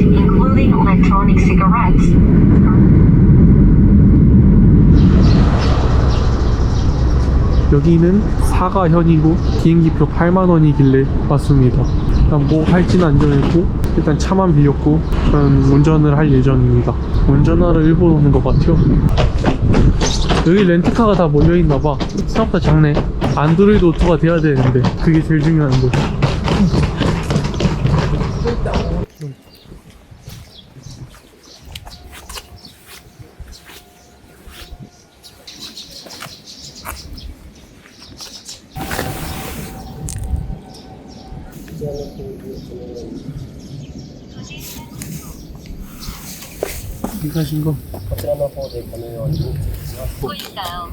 including electronic cigarettes. 여기는 사가현이고 비행기표 8만 원이길래 왔습니다. 일단 뭐 할지는 안 정했고 일단 차만 빌렸고 저는 운전을 할 예정입니다. 운전하러 일본 오는 것 같아요. 여기 렌트카가 다 몰려있나 봐. 생각보다 작네. 안드로이드 오토가 돼야 되는데 그게 제일 중요한 않은 공기를 이거 보인다요.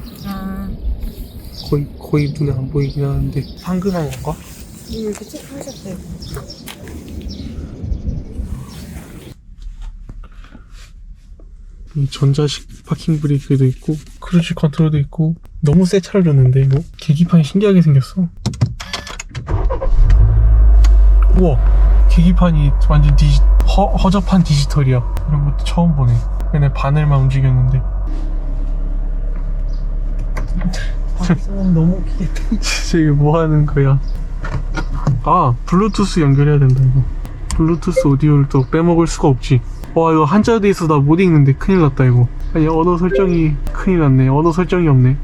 거의 거의 눈에 안 보이긴 하는데 상근한 건가? 음, 이렇게 체크하셨대요. 전자식 파킹 브레이크도 있고 크루즈 컨트롤도 있고 너무 새 차를 줬는데 이거 계기판이 신기하게 생겼어 우와 계기판이 완전 디지, 허, 허접한 디지털이야. 이런 것도 처음 보네. 맨날 바늘만 움직였는데. 방송 너무 웃기겠다. 진짜 이게 뭐 하는 거야? 아 블루투스 연결해야 된다 이거. 블루투스 오디오를 또 빼먹을 수가 없지. 와 이거 한자 돼 있어 나 못 읽는데 큰일 났다 이거. 아니 언어 설정이 큰일 났네. 언어 설정이 없네.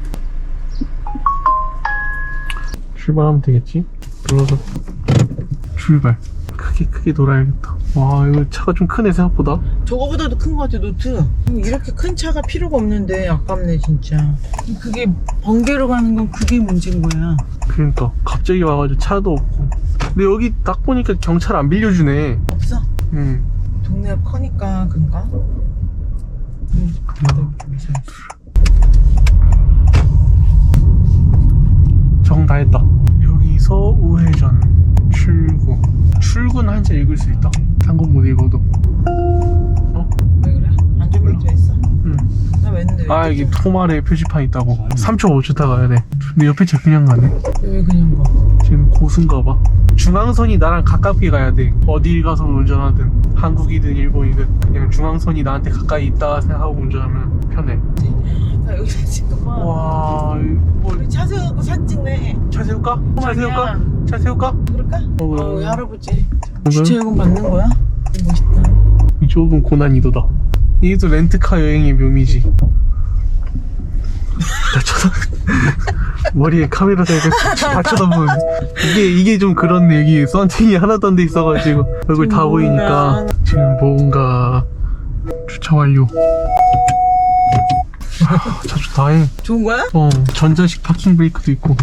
출발하면 되겠지? 눌러서 출발 크게 크게 놀아야겠다 와 이거 차가 좀 크네 생각보다 저거보다도 큰거 같아, 노트. 이렇게 큰 차가 필요가 없는데 아깝네, 진짜. 그게 번개로 가는 건 그게 문제인 거야. 그러니까 갑자기 와가지고 차도 없고 근데 여기 딱 보니까 경찰 안 빌려주네 없어. 음. 동네가 커니까 그런가? 응. 정다 했다. 여기서 우회전. 출구는 한자 읽을 수 있다. 한국 못 읽어도. 왜 그래? 안전벨트 했어? 응. 나 왠데? 아, 여기 토말에 표지판 있다고. 3.5초 타 가야 돼. 근데 옆에 차 그냥 가네. 왜 그냥 가? 지금 고수인가 봐. 중앙선이 나랑 가깝게 가야 돼. 어딜 가서 운전하든. 한국이든 일본이든. 그냥 중앙선이 나한테 가까이 있다 생각하고 운전하면 편해. 나 여기 지금 봐. 우리 차 찍네. 차 세울까? 차 세울까? 차 세울까? 그럴까? 어. 어, 이 할아버지. 그래? 주차요금 받는 거야? 멋있다. 이쪽은 고난이도다. 이게 또 렌트카 여행의 묘미지. 나 쳐다 머리에 카메라 대고 다 쳐다보는 이게 이게 좀 그렇네 여기 썬팅이 하나도 안 돼 있어가지고 얼굴 다 보이니까 지금 뭔가 주차 완료. 아, 차 좋다. 잉. 좋은 거야? 어 전자식 파킹 브레이크도 있고.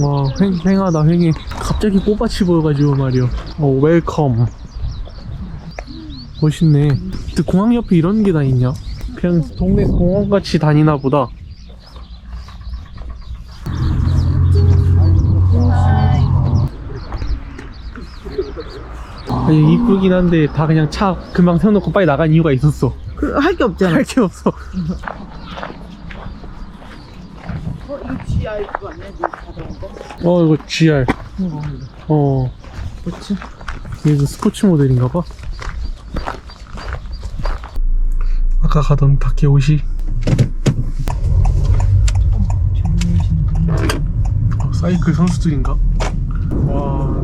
와 횡, 횡하다 횡해 갑자기 꽃밭이 보여가지고 말이야 어 웰컴 멋있네 근데 공항 옆에 이런 게 다 있냐 그냥 동네 공원같이 다니나 보다 아니 이쁘긴 한데 다 그냥 차 금방 세워놓고 빨리 나간 이유가 있었어 그, 할 게 없잖아. 할 게 없어 어, 이거 GR 그거 아니야? 거? 어 이거 GR 어, 어 그렇지. 이게 스포츠 모델인가 봐. 아까 가던 다케 옷이 어, 사이클 선수들인가? 와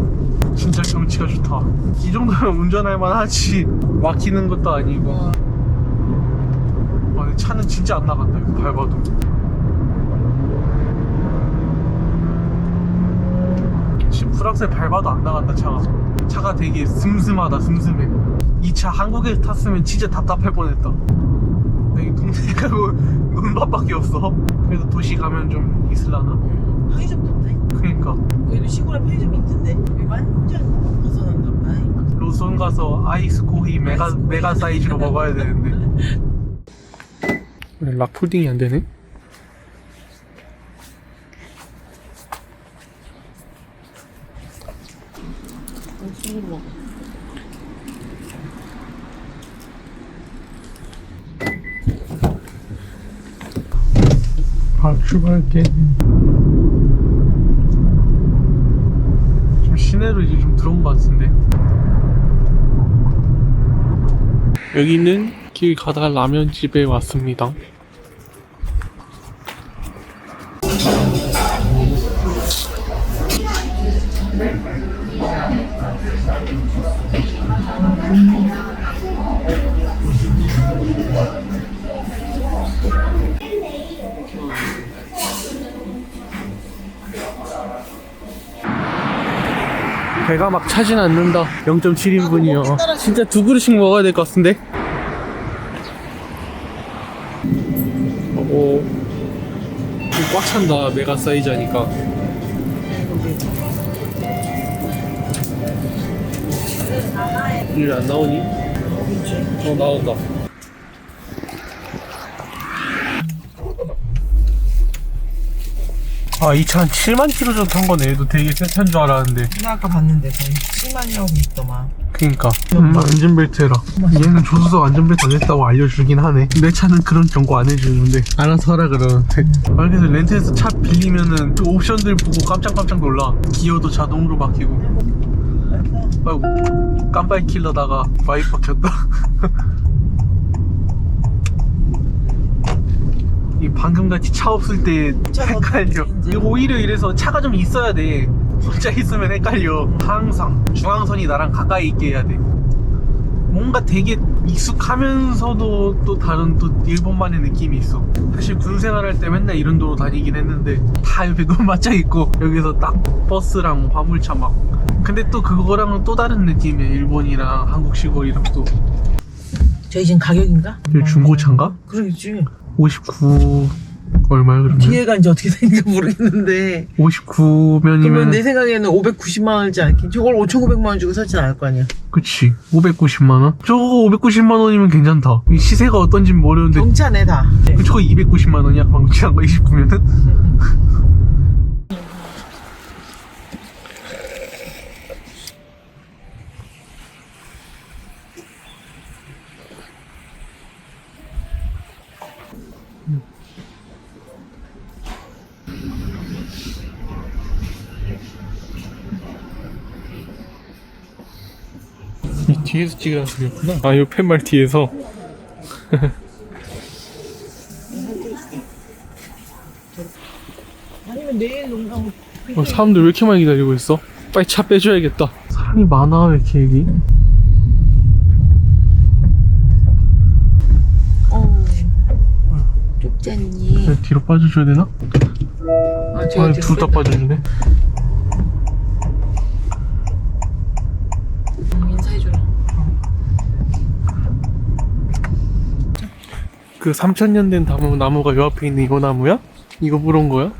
진짜 경치가 좋다. 이 정도면 운전할 만하지 막히는 것도 아니고. 와 근데 차는 진짜 안 나간다 이거 밟아도. 지금 프랑스에 밟아도 안 나간다 차가 차가 되게 슴슴하다 슴슴해 이 차 한국에 탔으면 진짜 답답할 뻔했다 여기 동네 가고 눈밭밖에 없어 그래도 도시 가면 좀 있을라나 편의점 좋네. 그러니까 그래도 시골에 편의점 있던데. 여기 완전 벗어난다 보다. 로손 가서 아이스 코히 메가 메가 사이즈로 먹어야 되는데 락 폴딩이 안 되네 먹어. 아 출발할게 시내로 이제 좀 들어온 것 같은데. 여기는 길 가다가 라면집에 왔습니다 배가 막 차진 않는다. 0.7인분이요. 진짜 두 그릇씩 먹어야 될 것 같은데? 오, 이거 꽉 찬다 메가 사이즈 하니까. 일 안 나오니? 어 나온다 아이차한 7만 킬로 정도 탄 거네. 얘도 되게 새 차인 줄 알았는데. 나 아까 봤는데 거의. 7만이라고 있더만. 그니까. 음, 안전벨트 해라. 얘는 조수석 안전벨트 안 했다고 알려주긴 하네. 내 차는 그런 경고 안 해주는데. 알아서 하라 그러는데. 아 그래서 렌트에서 차 빌리면은 그 옵션들 보고 깜짝깜짝 놀라. 기어도 자동으로 바뀌고. 아이고 깜빡이 킬러다가 와이퍼 켰다 이 방금같이 차 없을 때 차가 헷갈려 이제. 오히려 이래서 차가 좀 있어야 돼 혼자 있으면 헷갈려 항상 중앙선이 나랑 가까이 있게 해야 돼 뭔가 되게 익숙하면서도 또 다른 또 일본만의 느낌이 있어 사실 군 생활할 때 맨날 이런 도로 다니긴 했는데 다 옆에 너무 맞춰 있고 여기서 딱 버스랑 화물차 막 근데 또 그거랑은 또 다른 느낌이야 일본이랑 한국 시골이랑 또 저희 지금 가격인가? 이게 중고차인가? 그러겠지. 59 얼마야 그러면? 뒤에가 이제 어떻게 되는지 모르겠는데. 59면이면 그러면 내 생각에는 590만 원이지 않겠지? 저걸 5,900만 원 주고 사진 않을 거 아니야. 그치 590만 원? 저거 590만 원이면 괜찮다 이 시세가 어떤지 모르는데 경차네 다. 저거 290만 원이야 방금 지난 거 29면은? 뒤에서 찍으라는 소리였구나 아, 요 팻말 뒤에서 아니면 내일 농담 어, 사람들 왜 이렇게 많이 기다리고 있어? 빨리 차 빼줘야겠다. 사람이 많아, 왜 이렇게 여기? 어. 좁지 않니? 왜 뒤로 빠져줘야 되나? 아, 아, 둘 다 빠져주네. 인사해줘라. 그 3천년 된 나무, 나무가 요 앞에 있는 이거 나무야? 이거 부른 거야?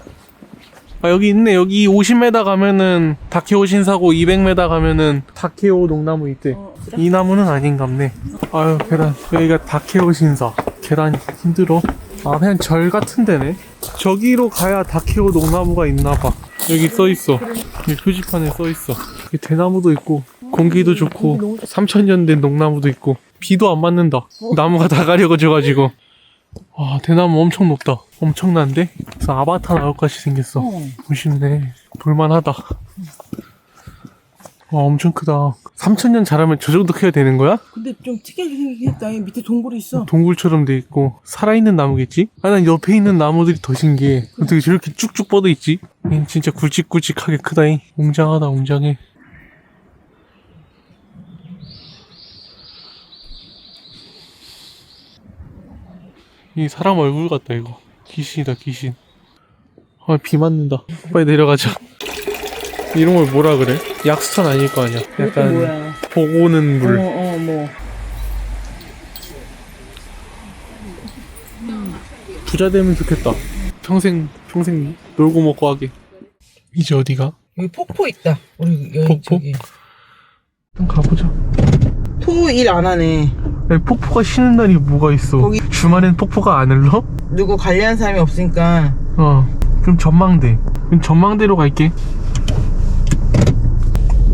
아, 여기 있네. 여기 50m 가면은 다케오 신사고 200m 가면은 다케오 농나무 있대. 어, 이 나무는 아닌갑네. 아유, 계단. 여기가 다케오 신사. 계단이 힘들어. 아, 그냥 절 같은 데네. 저기로 가야 다케오 농나무가 있나봐. 여기 써있어. 여기 표지판에 써있어. 여기 대나무도 있고, 공기도 좋고, 3천년 된 농나무도 있고, 비도 안 맞는다. 나무가 다 가려져가지고. 와, 대나무 엄청 높다. 엄청난데? 그래서 아바타 나올 것 같이 생겼어. 멋있네. 볼만하다. 와, 엄청 크다. 3천년 자라면 저 정도 크게 되는 거야? 근데 좀 특이하게 생기긴 했다. 이 밑에 동굴이 있어. 동굴처럼 돼 있고 살아있는 나무겠지? 아 난 옆에 있는 나무들이 더 신기해 어떻게 저렇게 쭉쭉 뻗어 있지? 이 진짜 굵직굵직하게 크다잉 웅장하다 웅장해 이 사람 얼굴 같다 이거 귀신이다 귀신 아 비 맞는다 빨리 내려가자 이런 걸 뭐라 그래? 약수천 아닐 거 아니야 약간? 보고 오는 물 어, 어, 뭐. 부자 되면 좋겠다. 평생 평생 놀고 먹고 하게. 이제 어디가? 여기 폭포 있다. 우리 여기 폭포? 저기. 한번 가보자. 토 일 안 하네. 아니, 폭포가 쉬는 날이 뭐가 있어? 거기- 주말엔 폭포가 안 흘러? 누구 관리하는 사람이 없으니까 어. 그럼 전망대. 그럼 전망대로 갈게.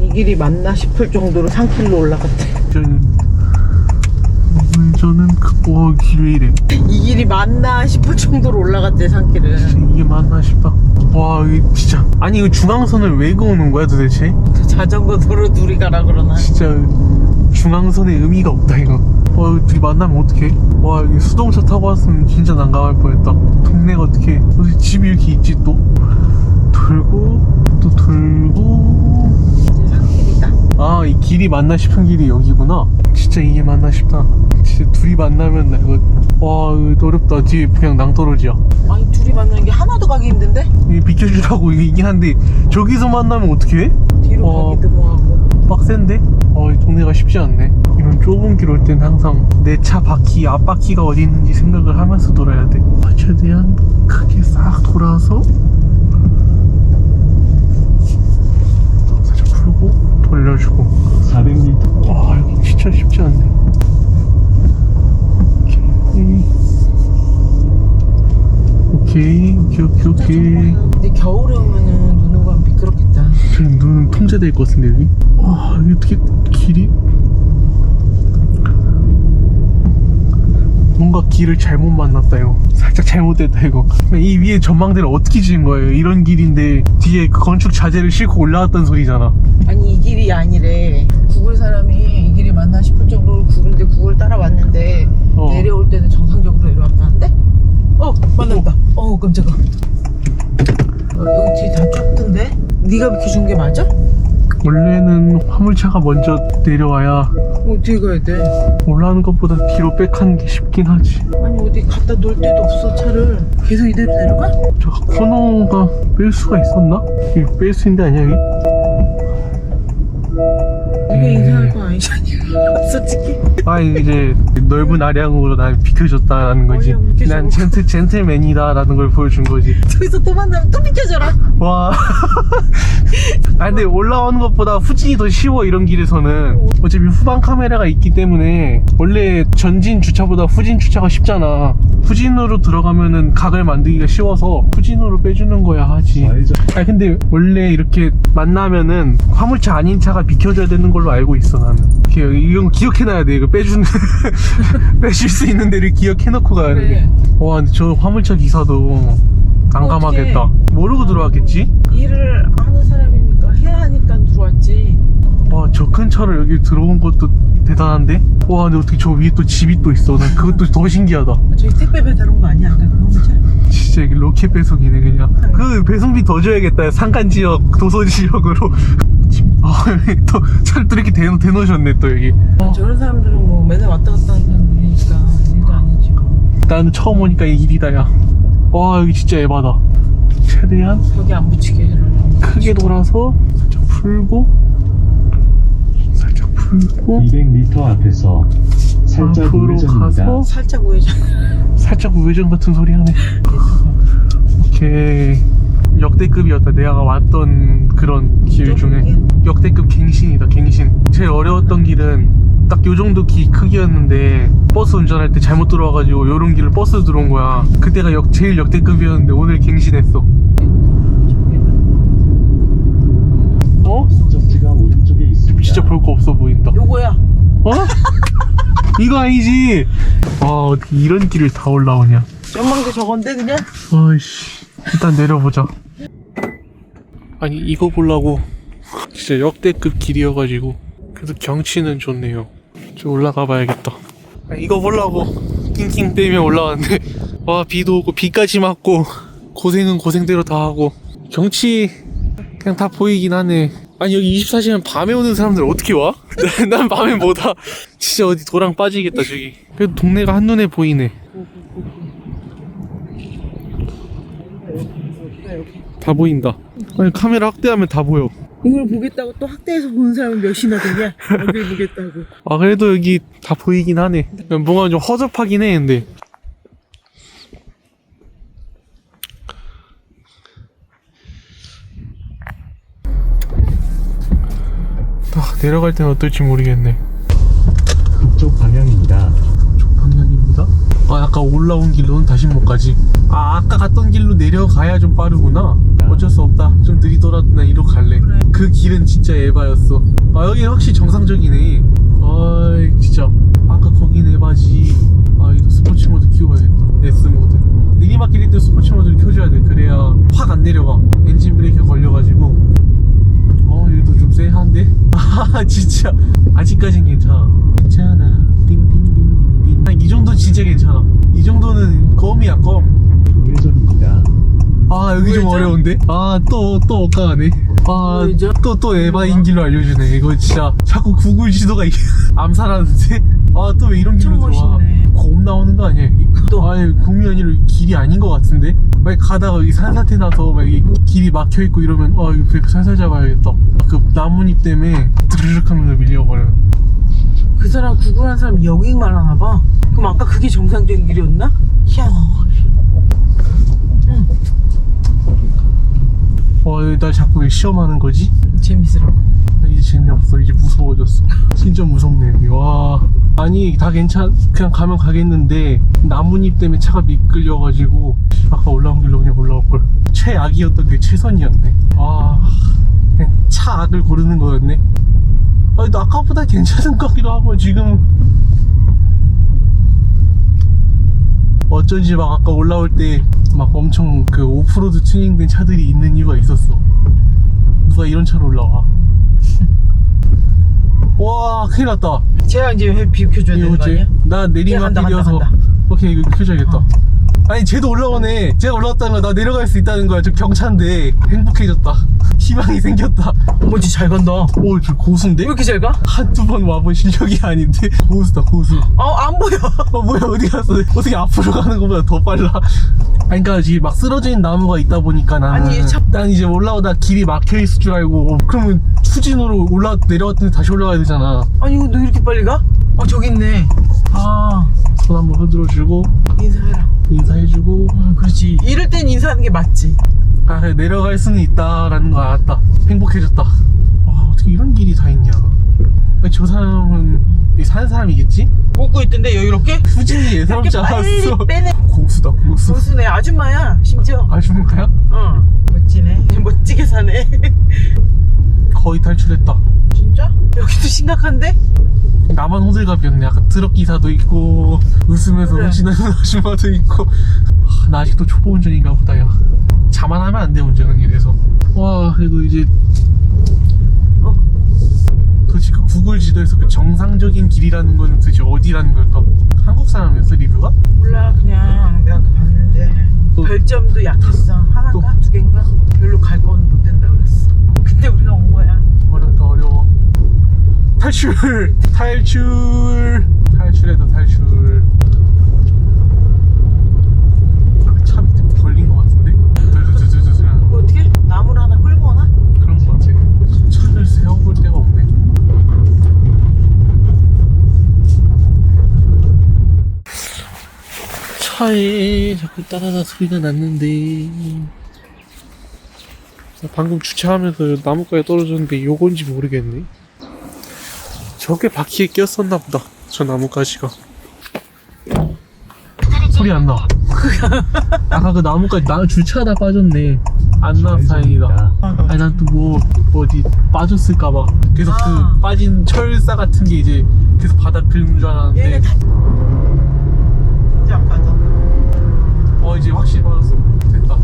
이 길이 맞나 싶을 정도로 산길로 올라갔대. 전 저는 그어 길왜 이래? 이 길이 맞나 싶을 정도로 올라갔대 산길을. 이게 맞나 싶다. 와, 이게 진짜. 아니, 이거 중앙선을 왜 그어놓은 거야 도대체? 자전거 도로 둘이 가라 그러나 진짜 중앙선에 의미가 없다 이거 와 둘이 만나면 어떡해? 와 여기 수동차 타고 왔으면 진짜 난감할 뻔했다. 동네가 어떻게 어디 집이 이렇게 있지 또? 돌고 또 돌고. 아 이 길이 맞나 싶은 길이 여기구나. 진짜 이게 맞나 싶다. 진짜 둘이 만나면 나 이거 와 이거 어렵다. 뒤에 그냥 낭떠러지야. 아니 둘이 만나는 게 하나도 가기 힘든데? 이게 비켜주라고 이긴 한데 저기서 만나면 어떡해? 뒤로 어. 가기도 뭐하고. 빡센데? 어, 이 동네가 쉽지 않네. 좁은 길 올 땐 항상 내 차 바퀴, 앞바퀴가 어디 있는지 생각을 하면서 돌아야 돼. 아, 최대한 크게 싹 돌아서 살짝 풀고 돌려주고. 400m 와, 여기 진짜 쉽지 않네. 오케이. 오케이, 오케이, 오케이, 오케이. 근데 겨울에 오면은 눈 오고 하면 미끄럽겠다 지금 눈 통제될 것 같은데 여기? 와 여기 어떻게 길이 뭔가 길을 잘못 만났다 이거 살짝 잘못됐다 이거 이 위에 전망대를 어떻게 지은 거예요 이런 길인데 뒤에 그 건축 자재를 싣고 올라왔던 소리잖아 아니 이 길이 아니래 구글 사람이 이 길이 맞나 싶을 정도로 구글인데 구글 따라왔는데 어. 내려올 때는 정상적으로 내려왔다는데? 어 만났다 어 깜짝아 어, 여기 뒤에 다 좁던데? 네가 비켜준 게 맞아? 원래는 화물차가 먼저 내려와야 어, 어떻게 가야 돼? 올라오는 것보다 뒤로 백하는 게 쉽긴 하지 아니 어디 갖다 놓을 데도 없어 차를 계속 이대로 내려가? 저 코너가 뺄 수가 있었나? 이거 뺄수 있는 데 아니야 이게? 이게 이상할 거 아니잖아 솔직히 아 이제 넓은 아량으로 날 비켜줬다라는 거지. 난 젠틀 젠틀맨이다라는 걸 보여준 거지. 저기서 또 만나면 또 비켜줘라 와. 아 근데 올라오는 것보다 후진이 더 쉬워 이런 길에서는 어차피 후방 카메라가 있기 때문에 원래 전진 주차보다 후진 주차가 쉽잖아. 후진으로 들어가면은 각을 만들기가 쉬워서 후진으로 빼주는 거야 하지. 아 근데 원래 이렇게 만나면은 화물차 아닌 차가 비켜줘야 되는 걸로 알고 있어 나는 이렇게 이건 기억해놔야 돼. 이거 빼주는 빼줄 수 있는 데를 기억해놓고 가야 그래. 돼. 와 근데 저 화물차 기사도 난감하겠다. 모르고 들어왔겠지? 일을 하는 사람이니까 해야 하니까 들어왔지. 와 저 큰 차를 여기 들어온 것도 대단한데? 와 근데 어떻게 저 위에 또 집이 또 있어? 난 그것도 더 신기하다. 저기 택배 배달 온 거 아니야? 아까 그거 혼자? 진짜 이게 로켓 배송이네 그냥. 그 배송비 더 줘야겠다. 산간 지역 도서 지역으로 아 여기 또 차를 또 이렇게 대놓, 대놓으셨네 또 여기. 저런 사람들은 뭐 맨날 왔다 갔다 하는 사람들이니까 일도 아니지 뭐. 나는 처음 오니까 이 길이다 야와 여기 진짜 에바다. 최대한 벽에 안 붙이게 해라. 크게 돌아서 살짝 풀고 살짝 풀고. 200m 앞에서 살짝 앞으로 우회전입니다. 가서 살짝 우회전. 살짝 우회전 같은 소리 하네. 오케이 역대급이었다. 내가 왔던 그런 길 중에 역대급 갱신이다 갱신. 제일 어려웠던 길은 딱 요 정도 기 크기였는데 버스 운전할 때 잘못 들어와가지고 요런 길을 버스 들어온 거야. 그때가 역, 제일 역대급이었는데 오늘 갱신했어. 어? 진짜 볼 거 없어 보인다. 요거야. 어? 이거 아니지? 와 어떻게 이런 길을 다 올라오냐. 전망대 저건데 그냥? 아이씨 일단 내려보자 아니 이거 보려고. 진짜 역대급 길이어가지고. 그래도 경치는 좋네요. 좀 올라가 봐야겠다. 아, 이거 보려고. 낑낑 빼며 올라왔는데. 와 비도 오고 비까지 맞고. 고생은 고생대로 다 하고. 경치 그냥 다 보이긴 하네. 아니 여기 24시간 밤에 오는 사람들 어떻게 와? 난- 난 밤에 못와. 진짜 어디 도랑 빠지겠다 저기. 그래도 동네가 한눈에 보이네 다 보인다. 아니 카메라 확대하면 다 보여. 이걸 보겠다고 또 학대에서 보는 사람은 몇이나 되냐? 어딜 보겠다고 아 그래도 여기 다 보이긴 하네. 뭔가 좀 허접하긴 해 근데. 아, 내려갈 때는 어떨지 모르겠네. 북쪽 방향입니다. 아 약간 올라온 길로는 다시 못 가지. 아 아까 갔던 길로 내려가야 좀 빠르구나. 어쩔 수 없다. 좀 느리더라도 나 이로 갈래. 그래. 그 길은 진짜 에바였어. 아 여기 확실히 정상적이네. 아 진짜 아까 거긴 에바지. 아 이거 스포츠 모드 키워야겠다. S 모드. 내리막길일 때 스포츠 모드를 켜줘야 돼. 그래야 확 안 내려가. 엔진 브레이크 걸려가지고. 어 얘도 좀 쎄한 아 진짜 아직까진 괜찮아 아니, 이 정도 진짜 괜찮아 이 정도는 껌이야 껌아 우회전입니다. 여기 좀 우회전? 어려운데 아 또또 엇가가네 우회전? 아또 또 에바인 길로 알려주네 이거 진짜 자꾸 구글 지도가 이게 암살하는데 아 또 왜 이런 길로 엄청 들어와 멋있네. 곰 나오는 거 아니야 여기? 또. 아니 곰이 아니라 길이 아닌 것 같은데 막 가다가 여기 산사태 나서 막 여기 길이 막혀 있고 이러면 아 이거 백 살살 잡아야겠다 그 나뭇잎 때문에 드르륵 하면서 밀려버려 그 사람 구글한 사람 여기만 하나 봐. 그럼 아까 그게 정상적인 길이었나? 희한하네. 와나 자꾸 왜 시험하는 거지? 재밌으라고. 나 이제 재미없어 이제 무서워졌어 진짜 무섭네 와 아니 다 괜찮 그냥 가면 가겠는데 나뭇잎 때문에 차가 미끌려가지고 아까 올라온 길로 그냥 올라올걸 최악이었던 게 최선이었네 아 그냥 차 악을 고르는 거였네 아니 나 아까보다 괜찮은 것 같기도 하고 지금. 어쩐지 막 아까 올라올 때 막 엄청 그 오프로드 튜닝된 차들이 있는 이유가 있었어. 누가 이런 차로 올라와? 와 큰일 났다. 제가 이제 회 비켜줘야 되는 거 아니야? 나 내리막 간다, 간다, 길이어서 간다. 오케이 이거 켜줘야겠다. 아니 쟤도 올라오네. 제가 올라왔다는 거나 내려갈 수 있다는 거야. 저 경차인데 행복해졌다 희망이 생겼다 어머지 잘 간다. 오저 고수인데? 왜 이렇게 잘 가? 한두 번 와본 실력이 아닌데 고수다 고수 아, 안 보여. 어 뭐야 어디 갔어 어떻게 앞으로 가는 것보다 더 빨라 아니 그니까 지금 막 쓰러진 나무가 있다 보니까 나는 아니, 참- 난 이제 올라오다 길이 막혀 있을 줄 알고 그러면 추진으로 올라 내려왔더니 다시 올라가야 되잖아 아니, 너 이렇게 빨리 가? 어, 저기 있네. 아, 손 한번 흔들어주고 인사해라. 인사해주고 응, 그렇지. 이럴 땐 인사하는 게 맞지. 아 그래, 내려갈 수는 있다라는 거 알았다 행복해졌다 와 어떻게 이런 길이 다 있냐 아니, 저 사람은 사는 사람이겠지? 웃고 있던데, 여유롭게? 수진이 예사롭지 않았어 빼내. 고수다 고수 무슨애 아줌마야, 심지어. 아줌마야? 어, 멋지네. 멋지게 사네. 거의 탈출했다 진짜? 여기도 심각한데? 나만 호들갑이었네 아까 트럭 기사도 있고 웃으면서 그래. 운전하는 아줌마도 있고 하, 나 아직도 초보 운전인가 보다 야 자만하면 안 돼 운전은 이래서 와 그래도 이제 어. 도대체 그 구글 지도에서 그 정상적인 길이라는 건 도대체 어디라는 걸까 한국 사람이었어 리뷰가? 몰라, 그냥 내가 봤는데. 또- 별점도 약했어. 하나인가? 두 개인가? 별로 갈 건 못 된다 그랬어. 근데 우리가 온 거야. 어렵다 어려워 탈출 탈출 탈출해도 탈출 차 밑에 뭐 걸린 것 같은데? 두두두두두 그거 어떻게? 나무를 하나 끌고 오나? 그런 것 같아 차를 세워볼 데가 없네 차에 자꾸 따라다 소리가 났는데. 방금 주차하면서 나뭇가에 떨어졌는데 요건지 모르겠네. 저게 바퀴에 꼈었나 보다 저 나뭇가지가. 소리 안 나 아까 그 나뭇가지 나 주차하다 빠졌네. 안 나와서 다행이다. 아니 난 또 뭐 어디 빠졌을까봐. 계속 아. 그 빠진 철사 같은 게 이제 계속 바닥 긁는 줄 알았는데 이제 확실히 빠졌어 됐다.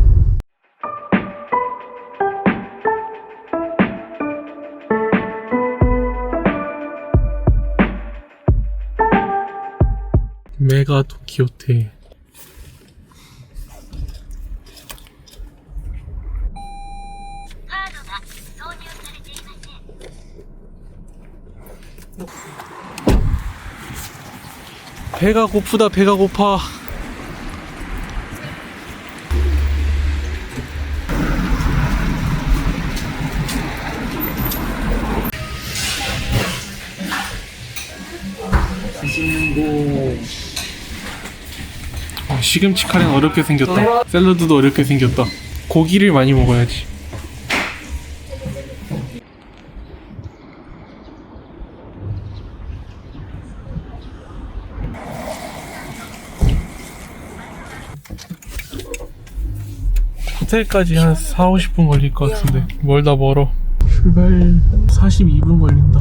메가 도키호테. 배가 고프다 배가 고파 아, 시금치 카레는 어렵게 생겼다. 샐러드도 어렵게 생겼다. 고기를 많이 먹어야지. 호텔까지 한 4, 50분 걸릴 것 같은데 멀다 멀어 출발 42분 걸린다